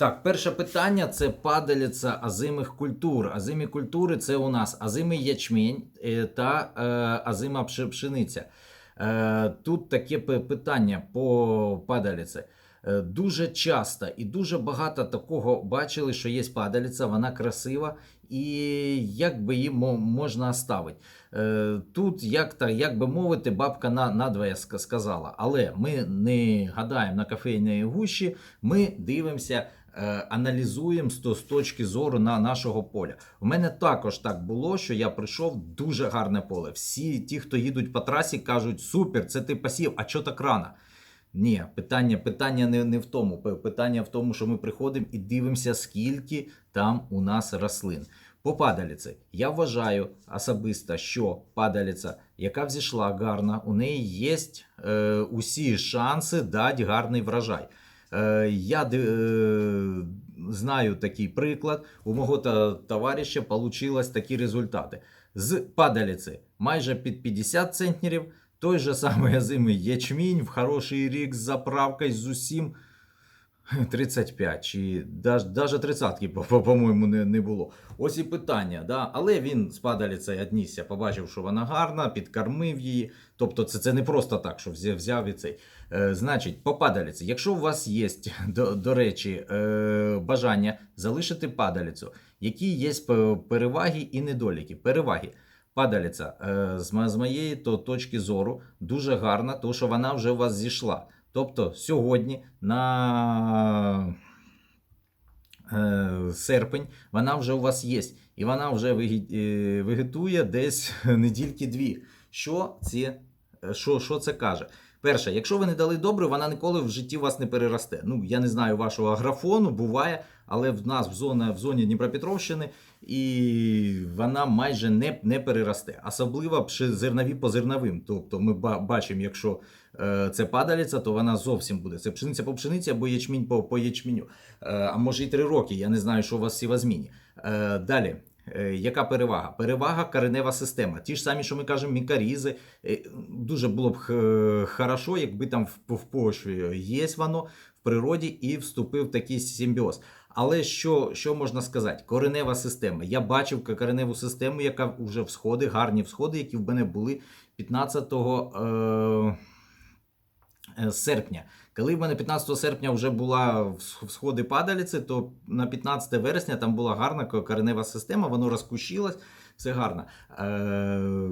Так, перше питання це падаліця азимих культур. Азимі культури це у нас азимий ячмінь е, та е, азима пшениця. Е, тут таке питання по падаліці. Дуже часто і дуже багато такого бачили, що є падалиця, вона красива, і як би її можна оставити. Е, Тут, як, та, як би мовити, бабка на, надвоє ска- сказала. Але ми не гадаємо на кофейній гущі, ми дивимося, е, аналізуємо з, точки зору на нашого поля. У мене також так було, що я прийшов дуже гарне поле. Всі ті, хто їдуть по трасі, кажуть: супер, це ти пасів, а чого так рано? Ні, питання, питання не, не в тому. Питання в тому, що ми приходимо і дивимося, скільки там у нас рослин. По падаліці я вважаю особисто, що падалиця, яка взійшла гарна, у неї є е, усі шанси дати гарний врожай. Е, я е, знаю такий приклад. У мого товариша вийшло такі результати. З падалиці майже під 50 центнерів, той же самий озимий ячмінь в хороший рік з заправкою з усім 35 чи навіть 30 по-моєму не, не було. Ось і питання. Да? Але він з падалицею однісся, побачив, що вона гарна, підкормив її. Тобто це, це не просто так, що взяв, взяв і цей. Е, значить, по падалиці, якщо у вас є, до, до речі, е, бажання залишити падалицю, які є переваги і недоліки. Переваги. Падалиця е, з, моєї то, точки зору дуже гарна, тому що вона вже у вас зійшла. Тобто сьогодні на е, серпень вона вже у вас є. І вона вже е, вегетує десь недільки дві. Що це, що, що це каже? Перше, якщо ви не дали добре, вона ніколи в житті вас не переросте. Ну, я не знаю вашого графону, буває, але в нас в зоні, в зоні Дніпропетровщини і вона майже не, не переросте. Особливо зернові по зерновим. Тобто ми бачимо, якщо е, це падалиця, то вона зовсім буде. Це пшениця по пшениці або ячмінь по, по ячменю. Е, а може і три роки. Я не знаю, що у вас всі возміні. Е, далі. Яка перевага? Перевага коренева система. Ті ж самі, що ми кажемо, мікарізи. Дуже було б хорошо, якби там в, почві є воно в природі і вступив такий симбіоз. Але що, що можна сказати? Коренева система. Я бачив кореневу систему, яка вже всходи, гарні всходи, які в мене були 15 е, е, серпня. Коли в мене 15 серпня вже була вс- всходи падаліці, то на 15 вересня там була гарна коренева система, воно розкущилось, все гарно. Е,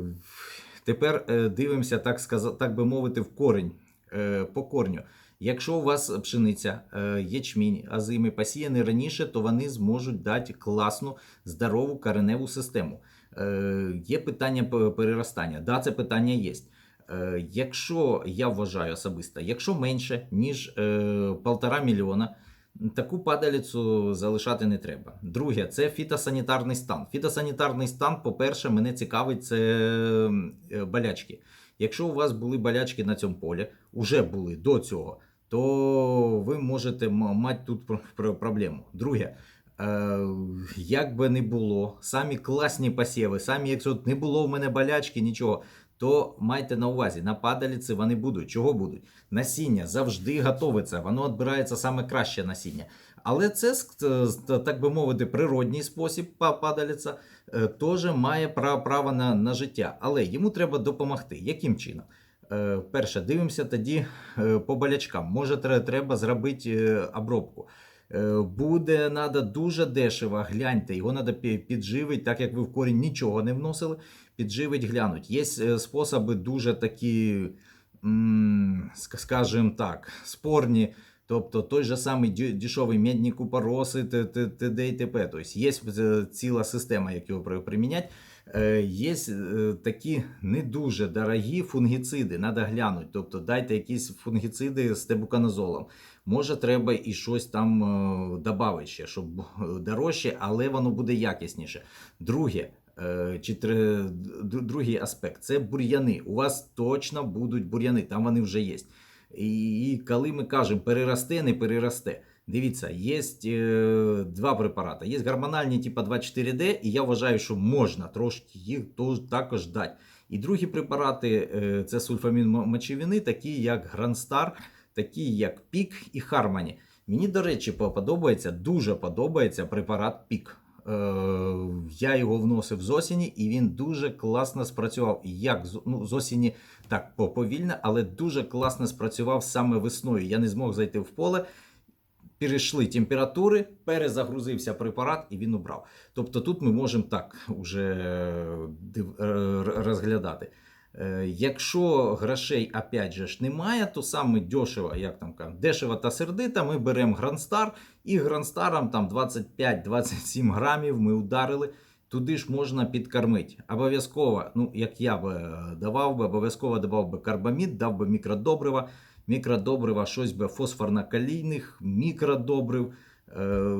тепер е, дивимося, так, сказа- так би мовити, в корінь, е, по корню. Якщо у вас пшениця, е, ячмінь, азими посіяні раніше, то вони зможуть дати класну здорову кореневу систему. Е, Є питання переростання. Да, це питання є. Е, Якщо я вважаю особисто, якщо менше ніж е, полтора мільйона, таку падалицю залишати не треба. Друге, це фітосанітарний стан. Фітосанітарний стан, по-перше, мене цікавить це болячки. Якщо у вас були болячки на цьому полі, уже були до цього, то ви можете мати тут про- про- проблему. Друге, е, як би не було, самі класні посіви, самі, якщо не було в мене болячки, нічого, то майте на увазі, на падаліці вони будуть. Чого будуть? Насіння завжди готовиться, воно відбирається саме краще насіння. Але це, так би мовити, природній спосіб падаліця е, теж має право на, на життя. Але йому треба допомогти. Яким чином? Е, Перше, дивимося тоді е, по болячкам. Може, треба зробити е, обробку. Буде надо дуже дешево, гляньте, його треба підживити, так як ви в корінь нічого не вносили, підживить, глянуть. Є способи дуже такі, скажімо так, спорні. Тобто той же самий дешевий медні купороси, т.д. і т.п. Тобто є ціла система, як його при- приміняти. Е, Є е, такі не дуже дорогі фунгіциди, треба глянути. Тобто дайте якісь фунгіциди з тебуканозолом. Може, треба і щось там е, додати ще, щоб дорожче, але воно буде якісніше. Друге, чи д- другий аспект це бур'яни. У вас точно будуть бур'яни, там вони вже є. І коли ми кажемо переросте, не переросте. Дивіться, є е, два препарати. Є гормональні, типу 24D, і я вважаю, що можна трошки їх також дати. І другі препарати е, це сульфамін мочевини, такі як Грандстар, такі як Пік і Хармоні. Мені, до речі, подобається, дуже подобається препарат Пік. Е, я його вносив з осені, і він дуже класно спрацював. Як ну, з осені так по- повільно, але дуже класно спрацював саме весною. Я не змог зайти в поле. Перейшли температури, перезагрузився препарат і він убрав. Тобто тут ми можемо так уже е, розглядати. Е, Якщо грошей опять же ж немає, то саме дешево, як там дешево та сердита, ми беремо Грандстар і Грандстаром там 25-27 грамів ми ударили. Туди ж можна підкормити. Обов'язково, ну як я е, давав би, обов'язково давав би карбамід, дав би мікродобрива. Мікродобрива, щось би фосфорно-калійних, мікродобрив. Е,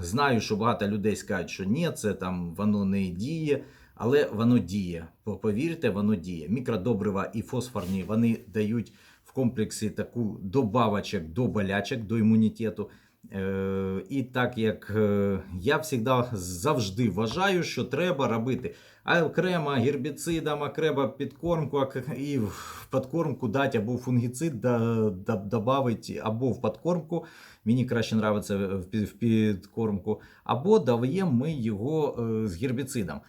знаю, що багато людей скажуть, що ні, це там воно не діє, але воно діє. Повірте, воно діє. Мікродобрива і фосфорні вони дають в комплексі таку добавочок до болячок, до імунітету. Е, і так як е, я завжди завжди вважаю, що треба робити окремо гербіцидам, окремо підкормку, і в підкормку дати або фунгіцид да, да, або в підкормку. Мені краще нравиться в підкормку, або даємо ми його е, з гербіцидом.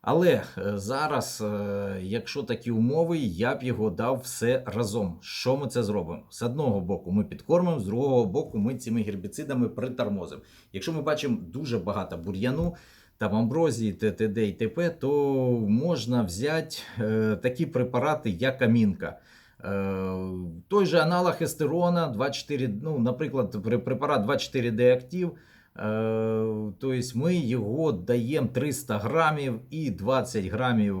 Але е, зараз, е, якщо такі умови, я б його дав все разом. Що ми це зробимо? З одного боку ми підкормимо, з другого боку ми цими гербіцидами притормозимо. Якщо ми бачимо дуже багато бур'яну, там амброзії, ТТД і ТП, то можна взяти е, такі препарати, як амінка. Той же аналог естерона, 24, ну, наприклад, препарат 24D актив. Тобто ми його даємо 300 грамів і 20 грамів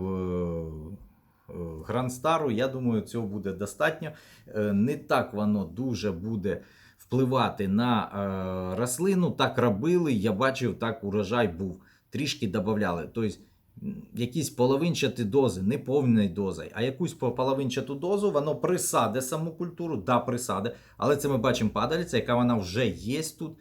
Грандстару. Я думаю, цього буде достатньо. Е, Не так воно дуже буде впливати на е, рослину. Так робили, я бачив, так урожай був. Трішки додавали. Тобто якісь половинчаті дози, не повної дози, а якусь половинчату дозу, воно присаде саму культуру, да, присаде. Але це ми бачимо падалиця, яка вона вже є тут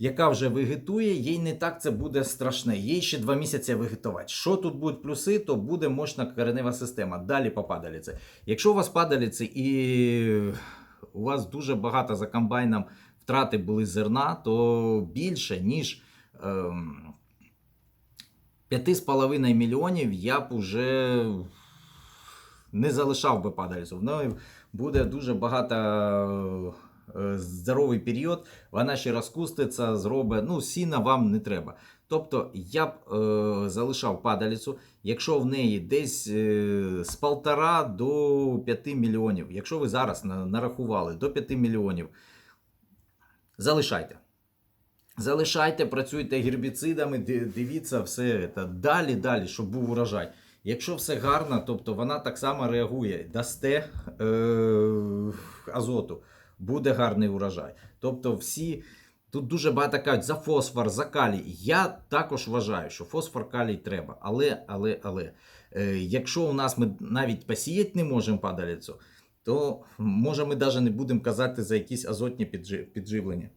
яка вже вегетує, їй не так це буде страшне. Їй ще два місяці вегетувати. Що тут будуть плюси, то буде мощна коренева система. Далі по падаліці. Якщо у вас падаліці і у вас дуже багато за комбайном втрати були зерна, то більше, ніж ем, 5,5 мільйонів я б уже не залишав би падаліцю. В неї буде дуже багато здоровий період, вона ще розкуститься, зробить. Ну, сіна вам не треба. Тобто я б е, залишав падаліцю, якщо в неї десь е, з полтора до 5 мільйонів. Якщо ви зараз на- нарахували до 5 мільйонів, залишайте. Залишайте, працюйте гербіцидами, дивіться все це. Далі, далі, щоб був урожай. Якщо все гарно, тобто вона так само реагує, дасте е, азоту, буде гарний урожай. Тобто всі. Тут дуже багато кажуть за фосфор, за калій. Я також вважаю, що фосфор калій треба. Але, але, але, е, якщо у нас ми навіть посіяти не можемо падалицю, то може ми навіть не будемо казати за якісь азотні підживлення.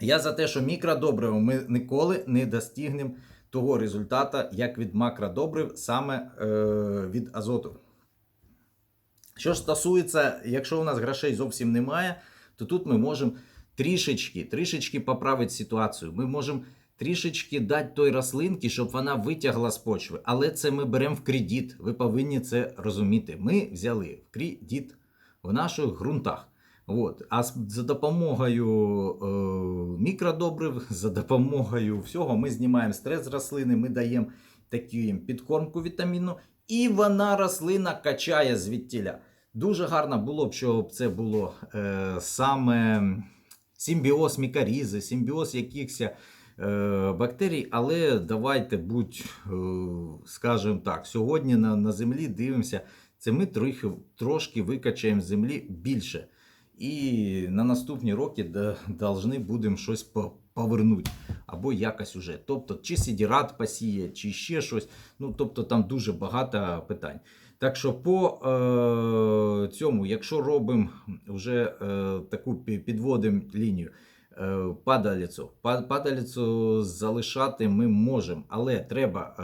Я за те, що мікродобрив ми ніколи не достигнемо того результату, як від макродобрив, саме е, від азоту. Що ж стосується, якщо у нас грошей зовсім немає, то тут ми можемо трішечки, трішечки поправити ситуацію. Ми можемо трішечки дати той рослинки, щоб вона витягла з почви. Але це ми беремо в кредит. Ви повинні це розуміти. Ми взяли в кредит в наших ґрунтах. От. А за допомогою е, мікродобрив, за допомогою всього ми знімаємо стрес з рослини, ми даємо таку підкормку вітамінну, і вона рослина качає звідтіля. Дуже гарно було б, щоб це було е, саме симбіоз мікарізи, симбіоз якихось е, бактерій, але давайте будь, е, скажімо так, сьогодні на, на землі дивимося, це ми трохи, трошки викачаємо землі більше. І на наступні роки да, будемо щось по- повернути. Або якось уже. Тобто, чи сідірат посіє, чи ще щось. Ну, тобто там дуже багато питань. Так що по е, цьому, якщо робимо вже е, таку пі- підводимо лінію, е, падалицю, па- залишати ми можемо, але треба е,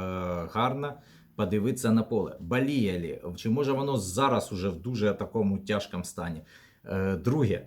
гарно подивитися на поле. Боліє лі? Чи може воно зараз уже в дуже такому тяжкому стані? Е, Друге,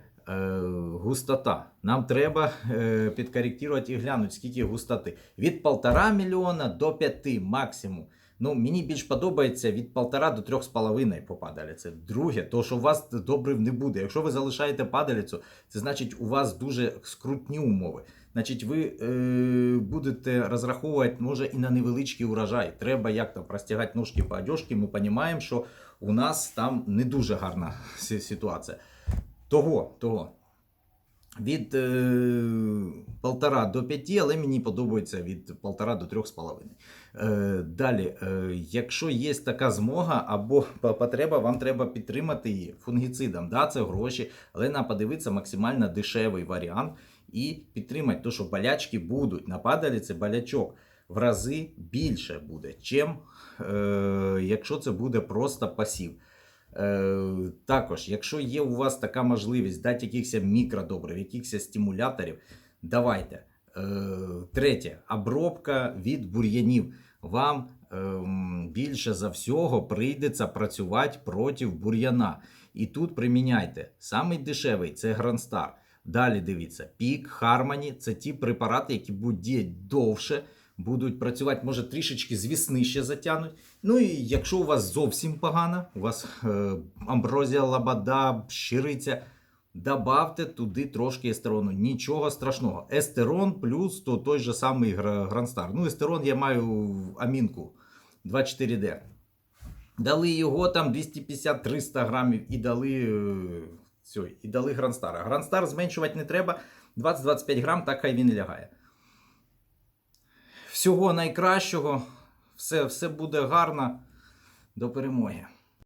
густота. Нам треба е, підкоректувати і глянути, скільки густоти. Від 1,5 мільйона до 5 максимум. Ну, мені більш подобається від 1,5 до 3,5 по падаліці. Друге, то що у вас добрив не буде. Якщо ви залишаєте падаліцю, це значить у вас дуже скрутні умови. Значить, ви е, будете розраховувати, може, і на невеличкий урожай. Треба як то простягати ножки по одежці. Ми розуміємо, що у нас там не дуже гарна ситуація. Того, того. Від е, полтора до 5, але мені подобається від полтора до 3,5. Е, далі, е, якщо є така змога або потреба, вам треба підтримати її фунгіцидом. Да, це гроші, але нам подивитися максимально дешевий варіант і підтримати, то що болячки будуть. На падаліці болячок в рази більше буде, чим е, якщо це буде просто пасів. Е, також, якщо є у вас така можливість дати якихось мікродобрив, якихось стимуляторів, давайте. Е, третє, обробка від бур'янів. Вам ем, більше за всього прийдеться працювати проти бур'яна. І тут приміняйте. Самий дешевий це Грандстар. Далі дивіться, пік, Хармоні це ті препарати, які будуть діяти довше, будуть працювати, може, трішечки з вісни ще затягнуть. Ну і якщо у вас зовсім погано, у вас е, амброзія, лабада, щириця, добавте туди трошки естерону. Нічого страшного. Естерон плюс то той же самий Гра- Грандстар. Ну, естерон я маю амінку 24D. Дали його там 250-300 грамів і дали, е, цей, і дали Грандстара. Грандстар зменшувати не треба. 20-25 грам, так хай він і лягає. Всього найкращого. Все, все буде гарно. До перемоги.